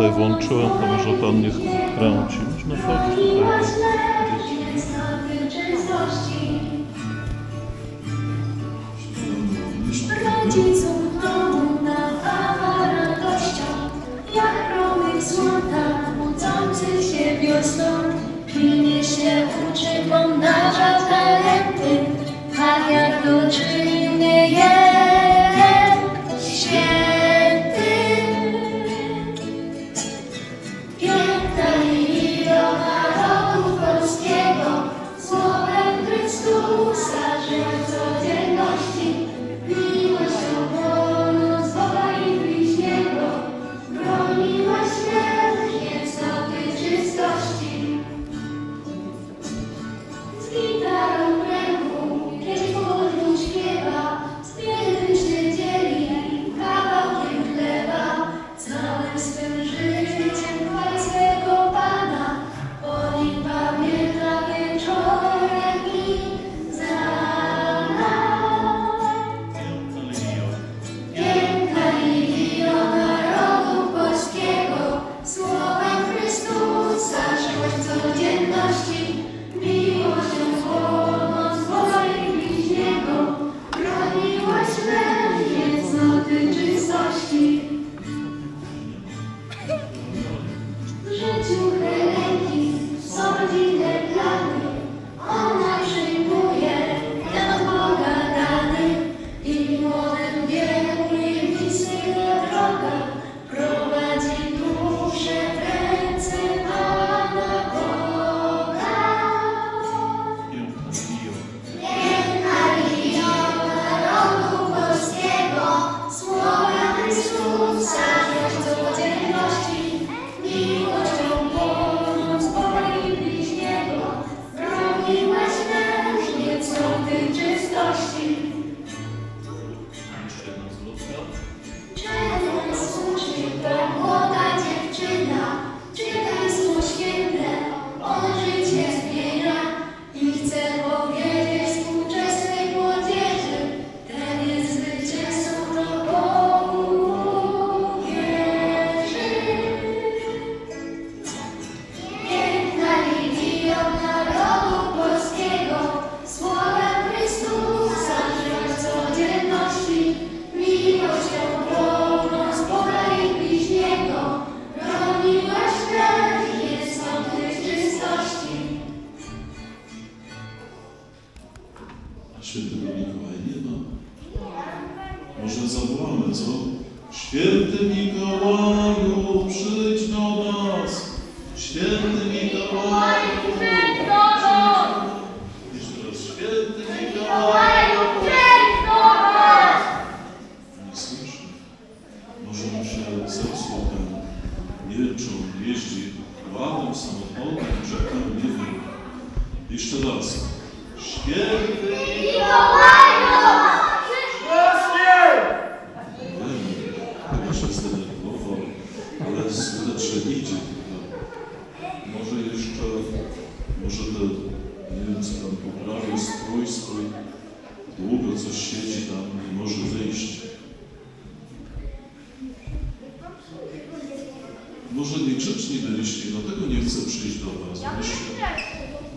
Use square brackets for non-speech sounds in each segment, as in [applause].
tutaj włączyłem, to może pan nie skręci. Można chodzić tutaj. Rodzicom domu radością, jak się wiosną. Się uczy, pomnaża talenty, a jak do Roosevelt. nas.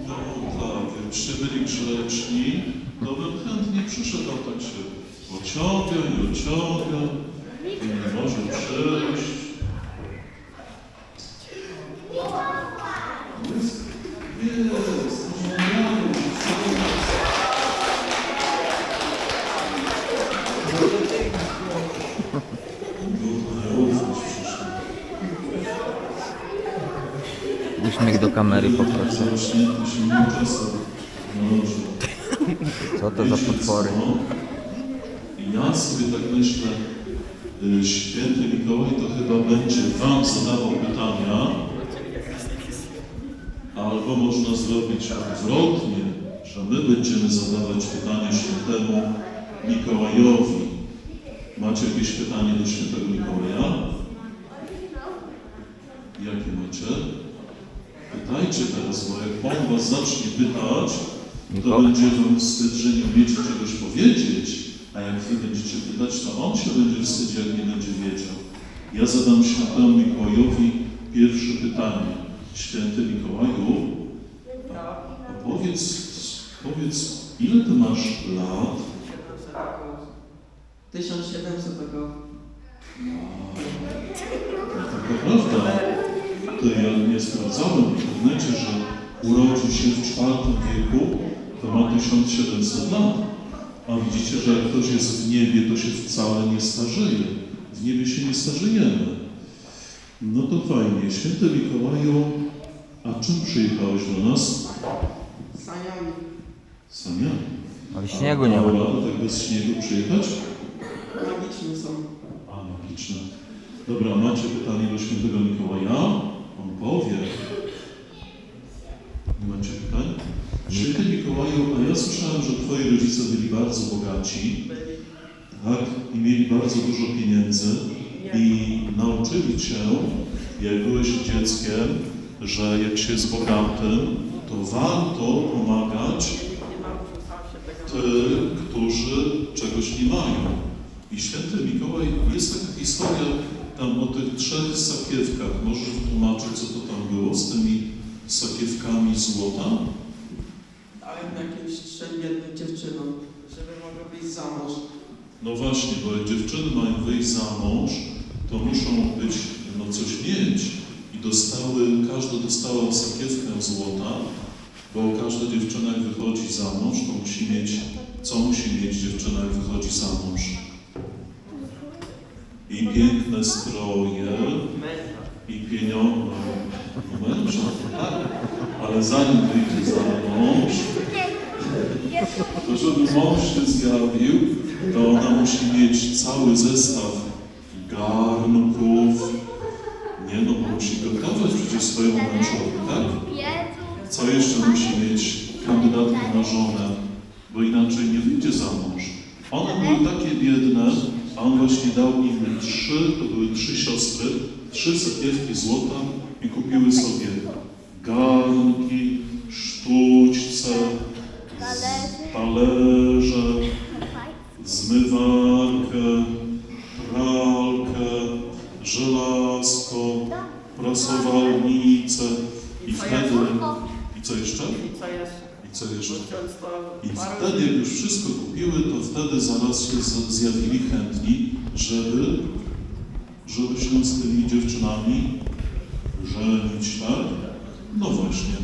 No tak, przybyli grzeczni, to bym chętnie przyszedł, tak się ociąga i ociąga. ja sobie tak myślę, y, święty Mikołaj to chyba będzie Wam zadawał pytania, albo można zrobić odwrotnie, że my będziemy zadawać pytanie świętemu Mikołajowi. Macie jakieś pytanie do świętego Mikołaja? Jakie macie? Pytajcie teraz, bo jak On Was zacznie pytać, to będzie Wam wstyd, że nie umiecie czegoś powiedzieć. A jak widać, czy pytać, to on się będzie wstydził, jak nie będzie wiedział. Ja zadam świętemu Mikołajowi pierwsze pytanie. Święty Mikołaju, powiedz, powiedz, ile ty masz lat? 1700 tego. No, to prawda. To ja nie sprawdzałem w internecie, że urodził się w IV wieku, to ma 1700 lat. A widzicie, że jak ktoś jest w niebie, to się wcale nie starzeje. W niebie się nie starzejemy. No to fajnie. Święty Mikołaju, a czym przyjechałeś do nas? Saniami. Samiami. Ale śniegu nie ma. Radę tak bez śniegu przyjechać? Magiczne są. A, magiczne. Dobra, macie pytanie do świętego Mikołaja? On powie. Nie macie pytań? Święty Mikołaju, a ja słyszałem, że twoi rodzice byli bardzo bogaci, tak? I mieli bardzo dużo pieniędzy i nauczyli cię, jak byłeś dzieckiem, że jak się jest bogatym, to warto pomagać tym, którzy czegoś nie mają. I święty Mikołaj, jest taka historia tam o tych trzech sakiewkach. Możesz wytłumaczyć, co to tam było z tymi sakiewkami złota? Dałem jakimś trzem biednym dziewczynom, żeby mogły wyjść za mąż. No właśnie, bo jak dziewczyny mają wyjść za mąż, to muszą być, no coś mieć. I dostały, każda dostała sakiewkę złota, bo każda dziewczyna jak wychodzi za mąż, to musi mieć, co musi mieć dziewczyna jak wychodzi za mąż? I piękne stroje, i pieniądze, męża, tak? Ale zanim wyjdzie za mąż, to żeby mąż się zjawił, to ona musi mieć cały zestaw garnków, nie no, bo musi gotować przecież swojemu mężowi, tak? Co jeszcze musi mieć kandydatka na żonę, bo inaczej nie wyjdzie za mąż. One były takie biedne, a on właśnie dał im trzy, to były trzy siostry, trzy sakiewki złota i kupiły sobie garnki, tak? No właśnie.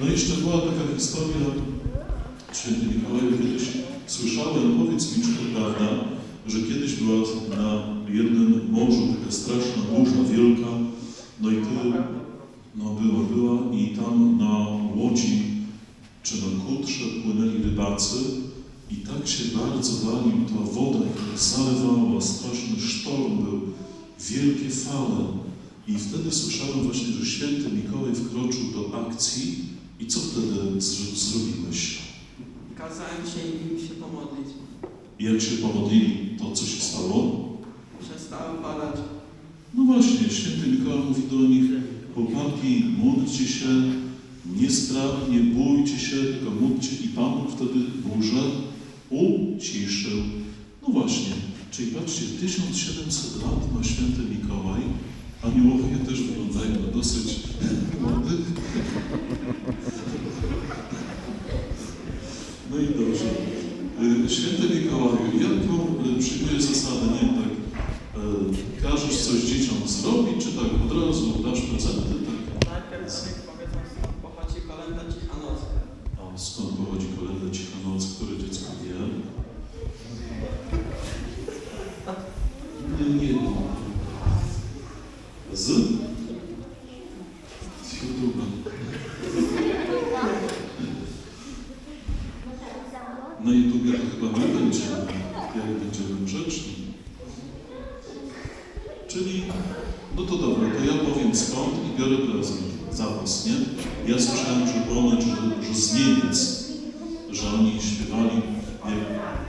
No i jeszcze była taka historia, święty Mikołaju, kiedyś słyszałem, powiedz mi, czy to prawda, że kiedyś była na jednym morzu taka straszna burza wielka, no i ty, no była, była i tam na łodzi czy na kutrze płynęli rybacy i tak się bardzo bali, ta woda ich zalewała, straszny sztorm był, wielkie fale. I wtedy słyszałem właśnie, że święty Mikołaj wkroczył do akcji i co wtedy zr- zrobiłeś? Kazałem się im się pomodlić. I Jak się pomodlili, to co się stało? Przestałem padać. No właśnie, święty Mikołaj mówi do nich, chłopaki, módlcie się, nie strach, nie bójcie się, tylko módlcie i Pan wtedy burzę uciszył. No właśnie, czyli patrzcie, 1700 lat ma święty Mikołaj, aniołowie też wyglądają na dosyć młodych. No i dobrze. Y, Święty Mikołaju, jaką przyjmuję zasadę, nie tak, y, każesz coś dzieciom zrobić, czy tak od razu dasz prezenty, tak? Najpierw sobie powiedzą, skąd pochodzi kolenda Cicha Noc. A skąd pochodzi kolejna cicha noc, które dziecko wie? Nie, nie. Z? Z YouTube'a. Na YouTubie to chyba my będziemy, jak będziemy grzeczni. Czyli, no to dobra, to ja powiem skąd i biorę prezent za was, nie? Ja słyszałem, że ponoć, że, że z Niemiec, że oni śpiewali,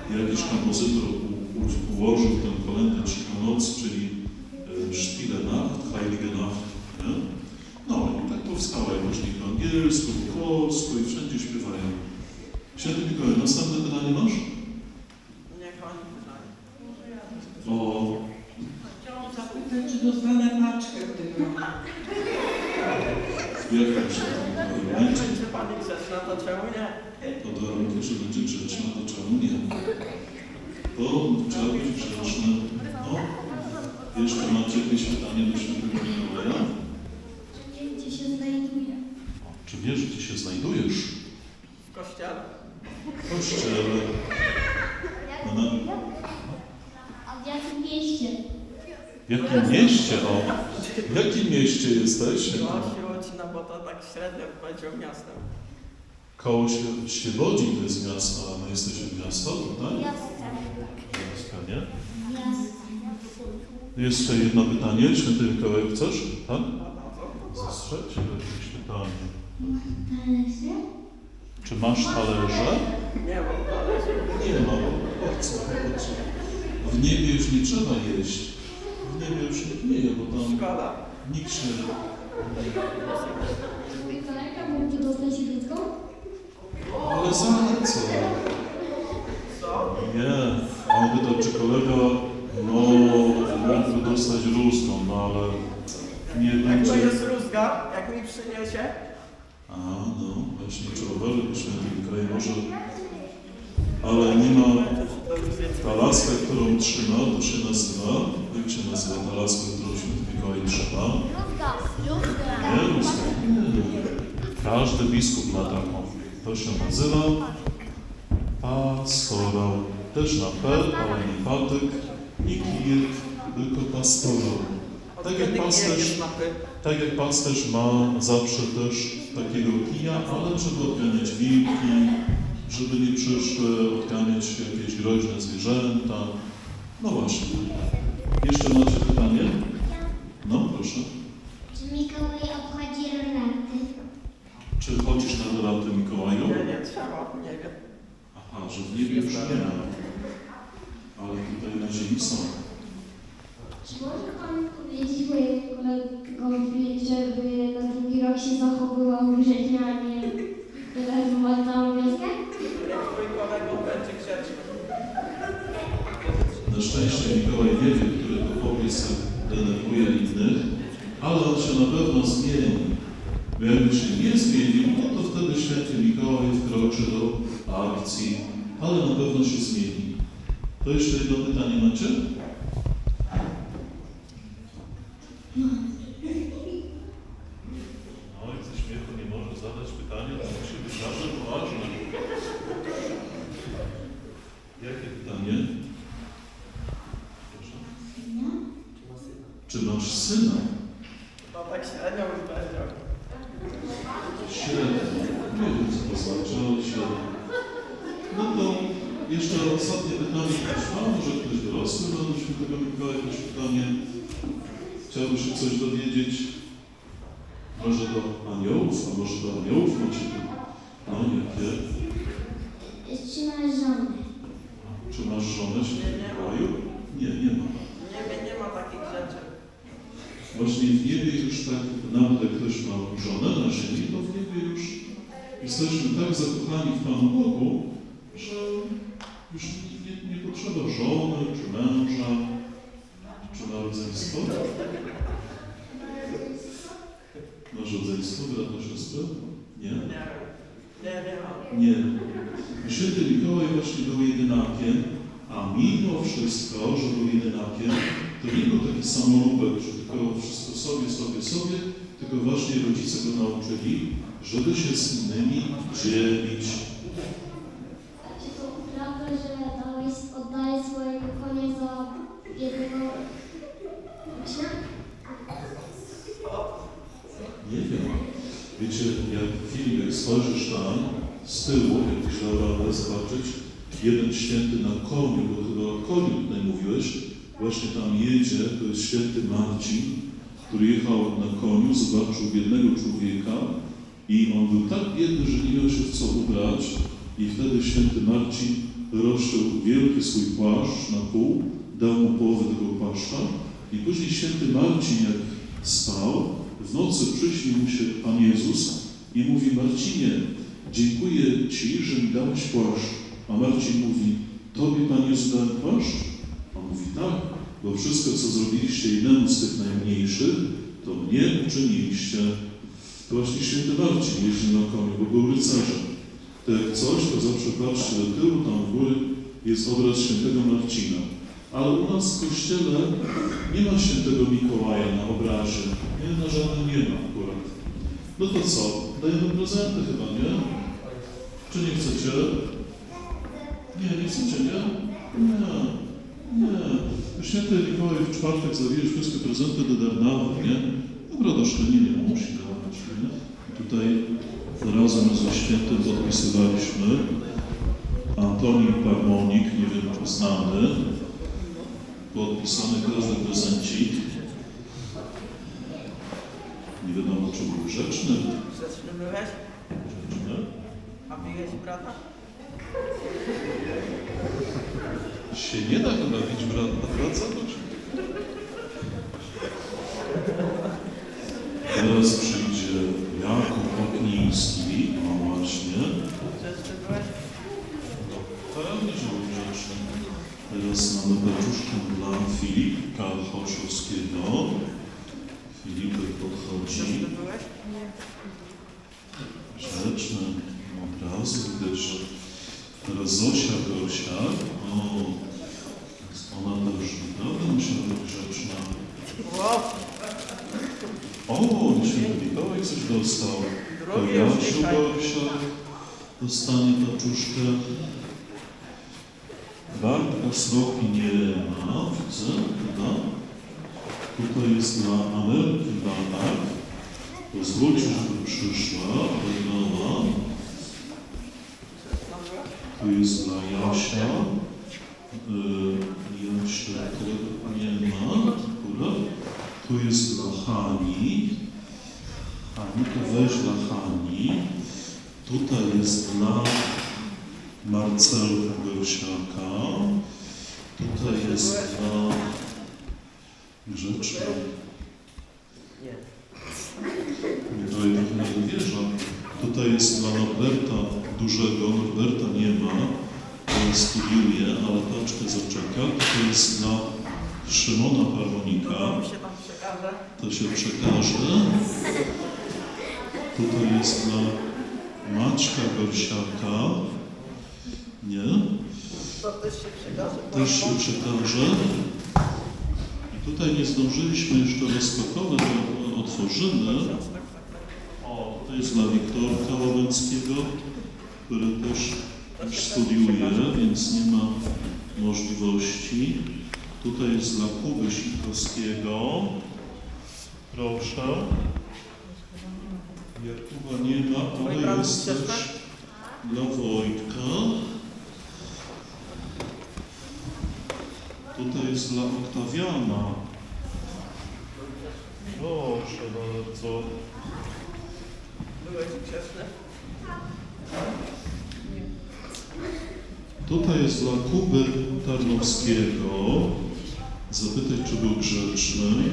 jak, jakiś kompozytor u, ułożył tę kolędę Cicha Noc, czyli e, Stille Nacht, Heilige Nacht, nie? No i tak powstało jakoś nie po angielsku, po polsku i wszędzie śpiewają. Święty Mikołaj, następne pytanie masz? Niech oni pytają. O, Chciałam zapytać, czy dostanę paczkę w tym roku. W jakim się Mikołaju Jak będzie? będzie pani grzeczna, to czemu nie? To do roboty, że będzie grzeczna, to czemu nie? To trzeba być grzeczny. No, jeszcze macie jakieś pytanie do świętego Mikołaja? Nie wiem, gdzie się znajduje. Czy wiesz, gdzie się znajdujesz? W kościele. W kościele. No, na, A w jakim mieście? w jakim mieście? O, w jakim mieście jesteś? No, Siłocina, bo to tak średnio powiedział miastem. Koło Świebodzin to jest miasto, a my jesteśmy miasto tutaj? Miasto. Miasto, nie? Miasto. Jeszcze jedno pytanie. Święty Mikołaj chcesz? Tak? No, no, Zastrzeć jakieś pytanie. Talerze? Czy masz talerze? nie mam talerza. Nie ma. Po co? W niebie już nie trzeba jeść. W niebie już nie je, bo tam Szkoda. nikt się... Mikołajka mógłby dostać dziecko? Ale za co? Co? Nie. A on pyta, czy kolega no, mógłby dostać rózgą, no ale nie Jak to będzie... jest rózga, jak mi przyniesie, A, no, właśnie czarowerze święty Mikołaj może... Ale nie ma... Ta laska, którą trzyma, to się nazywa... Jak się nazywa ta laska, którą święty Mikołaj trzyma? Nie. Nie. Każdy biskup ma taką. To się nazywa pastorał. Też na P, ale nie patyk, nie kijek, tylko pastorał. Tak jak pasterz, tak jak pasterz ma zawsze też takiego kija, ale żeby odganiać wilki, żeby nie przyszły odganiać jakieś groźne zwierzęta. No właśnie. Jeszcze macie pytanie? No, proszę. Czy Mikołaj obchodzi ronaty? Czy chodzisz na doraty Mikołaju? Nie, nie trzeba, nie wiem. Aha, że w niebie już nie ma. Ale tutaj na ziemi są. Czy powiedzieć kolegowi, żeby na drugi rok się zachowywał grzecznie, a nie denerwować całą wioskę? Na szczęście Mikołaj wie, który to powiedz denerwuje innych, ale on się na pewno zmieni. Jakby się nie zmienił, no to wtedy święty Mikołaj wkroczy do akcji, ale na pewno się zmieni. To jeszcze jedno pytanie macie? No i ze śmiechu nie może zadać pytania, to musi być zawsze poważne. Jakie pytanie? Proszę. Czy masz syna? To tak średnio bym powiedział. Średnio. Nie wiem, co to znaczy, ale średnio. No to jeszcze ostatnie pytanie trwa. Może ktoś dorosły ma do świętego Mikołaja jakieś pytanie? Chciałby się coś dowiedzieć? Może do aniołów, a może do aniołów macie? No, jakie? Czy masz żonę? Czy masz żonę, święty Mikołaju? Nie, nie ma. Nie nie ma takich rzeczy. Właśnie w niebie już tak, jak ktoś ma żonę na ziemi, to w niebie już jesteśmy tak zakochani w Panu Bogu, że już nie, nie, nie potrzeba żony, czy męża, czy na rodzeństwo. [laughs] Na rodzeństwo, brata, siostry? Nie? Nie, nie. Święty Mikołaj właśnie był jedynakiem, a mimo wszystko, że był jedynakiem, to nie był taki samoróbek, że tylko wszystko sobie, sobie, sobie, tylko właśnie rodzice go nauczyli, żeby się z innymi dzielić. Czy to prawda, że dałeś, oddałeś swojego konia za jednego ucznia? Nie wiem. Wiecie, jak film, jak spojrzysz tam z tyłu, jakbyś dał radę zobaczyć, jeden święty na koniu, bo chyba o koniu tutaj mówiłeś, właśnie tam jedzie, to jest święty Marcin, który jechał na koniu, zobaczył biednego człowieka i on był tak biedny, że nie miał się w co ubrać. I wtedy święty Marcin rozszył wielki swój płaszcz na pół, dał mu połowę tego płaszcza. I później święty Marcin, jak spał, w nocy przyśnił mu się Pan Jezus i mówi, Marcinie, dziękuję Ci, że mi dałeś płaszcz. A Marcin mówi, Tobie Pan Jezus dał płaszcz? On mówi, tak. bo wszystko, co zrobiliście innemu z tych najmniejszych, to mnie uczyniliście. To właśnie święty Marcin jeździł na koniu, bo był rycerzem. To jak coś, to zawsze patrzcie do tyłu, tam w góry jest obraz świętego Marcina. Ale u nas w kościele nie ma świętego Mikołaja na obrazie. Nie, na żadnym nie ma akurat. No to co? Dajemy prezenty chyba, nie? Czy nie chcecie? Nie, nie chcecie, nie? Nie. Nie. Święty Mikołaj w czwartek zawieźć wszystkie prezenty do Darnawy, nie? Dobra, do szkolenia nie musi dawać, nie? Tutaj razem ze świętym podpisywaliśmy Antoni Parmonik, nie wiem czy znany, podpisany każdy prezencik. Nie wiadomo, czy był? Grzeczny. A biłeś brata? Się nie da chyba bić brat na brat za to, czy... Teraz przyjdzie Jakub Okniński, o właśnie. Grzeczny byłeś? Pewnie, że był grzeczny. Teraz mamy beczuszkę dla Filipka Choszowskiego. Filipek podchodzi. Grzeczny byłeś? Grzeczny. Od razu widać, że teraz Zosia Gorsiak. O, ona też naprawdę musiała być grzeczna. Wow, O, święty Mikołaj coś dostał. To dzisiaj. Gorsiak dostanie paczuszkę. Bartka Sroki nie ma, widzę, prawda? Tutaj jest dla Amelki Banak. Pozwólcie, żeby przyszła, odegrała. Tu jest dla Jasia. Yy, Jasia którego nie ma akurat. Tu jest dla Hani. Hani, to weź dla Hani. Tutaj jest dla Marcelka Gorsiaka. Tutaj jest dla Grzeczna. Nie. To jednak nie wierzę. Tutaj jest dla Norberta dużego, Norberta nie ma, on studiuje, ale paczkę zaczeka. Tutaj jest dla Szymona Parmonika, To się przekaże. to się przekaże. Tutaj jest dla Maćka Gorsiaka, nie, To też się przekaże. też się przekaże. I tutaj nie zdążyliśmy jeszcze rozpakować, to otworzymy. O, to jest dla Wiktorka Łabęckiego, który też, też studiuje, więc nie ma możliwości. Tutaj jest dla Kuby Sikowskiego. Proszę. Jakuba nie ma, ale jest też dla Wojtka. Tutaj jest dla Oktawiana. Proszę bardzo. Byłeś grzeczny? Tutaj jest dla Kuby Tarnowskiego. Zapytaj, czy był grzeczny.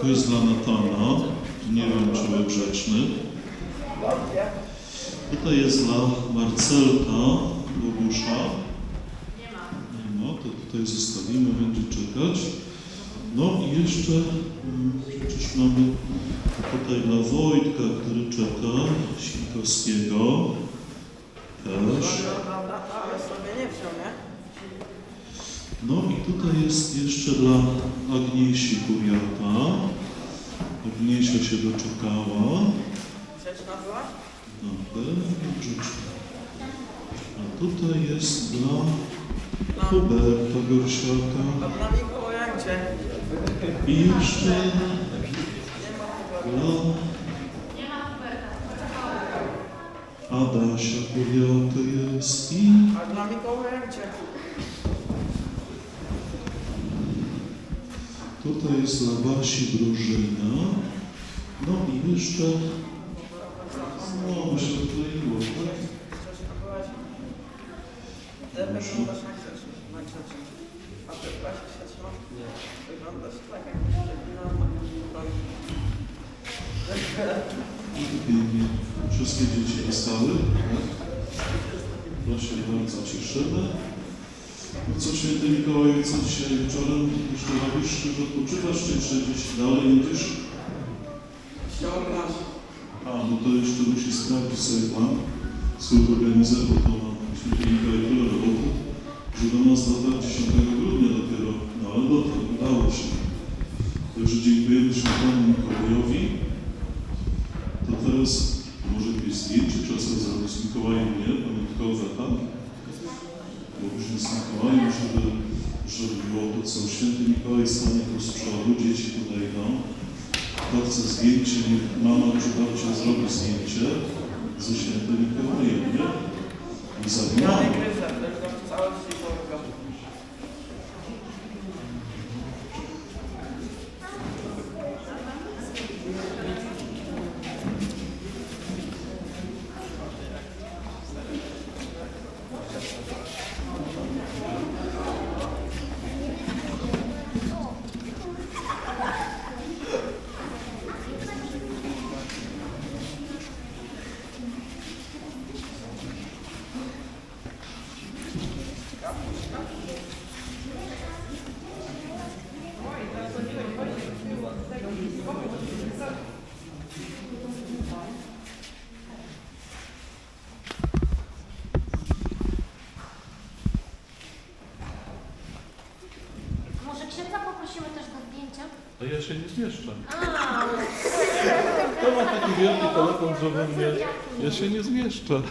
Tu jest dla Natana. Nie wiem, czy był grzeczny. Tutaj jest dla Marcelka Bogusza. Nie ma. To tutaj zostawimy, będzie czekać. No i jeszcze mm, przecież mamy tutaj dla Wojtka, który czeka, Sikowskiego też. Nie nie? No i tutaj jest jeszcze dla Agniesi Kuriata. Agniesia się doczekała. Grzeczna byłaś? Naprawdę grzeczna. A tutaj jest dla No. Huberta Gorsiaka. Dobra, Mikołajancie. I jeszcze Nie ma chyba. dla Adasia Kuriaty jest i A dla Mikołajancie. Tutaj jest dla Basi drużyna. No i jeszcze... No, mi się odkleiło, tak? Grzeczna byłaś? Ty wyglądasz na grzeczny. Na grzeczny. A ty byłaś grzeczna? Nie. Wyglądasz jak grzeczna. I wszystkie dzieci dostały. Tak? To się bardzo cieszymy. No co święty Mikołaju, co dzisiaj wieczorem jeszcze robisz? Czy odpoczywasz, czy, czy gdzieś dalej idziesz? Ściągasz. A, no to jeszcze musi sprawdzić sobie plan, swój organizator, to ma święty Mikołaj tyle roboty, że do nas dotarł 10 grudnia dopiero, no ale dotarł, udało się. Także dziękujemy świętemu Mikołajowi. To teraz może jakieś zdjęcie sobie zrobić z Mikołajem, nie? Pamiątkowe, tak? Bo z Mikołajem, żeby, żeby było to, co święty Mikołaj stanie tu z przodu, dzieci tutaj, no. Kto chce zdjęcie, niech mama czy babcia zrobi zdjęcie ze świętym Mikołajem, nie? I Ja zawołamy. nie gryzę, tylko w całości pomagam. Może księdza poprosimy też do zdjęcia? A ja się nie zmieszczę. Kto ma taki wielki telefon, żeby mnie... Ja się nie zmieszczę.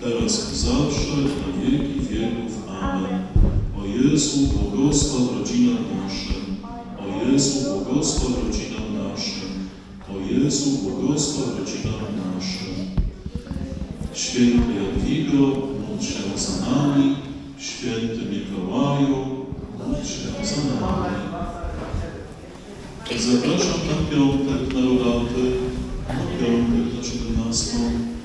Teraz i zawsze na wieki wieków. Amen. O Jezu, błogosław rodzinam naszym. O Jezu, błogosław rodzinam naszym. O Jezu, błogosław rodzinam naszym. Święty Jadwigo, módl się za nami. Święty Mikołaju, módl się za nami. Zapraszam na piątek na laudaty, na piątek na 17.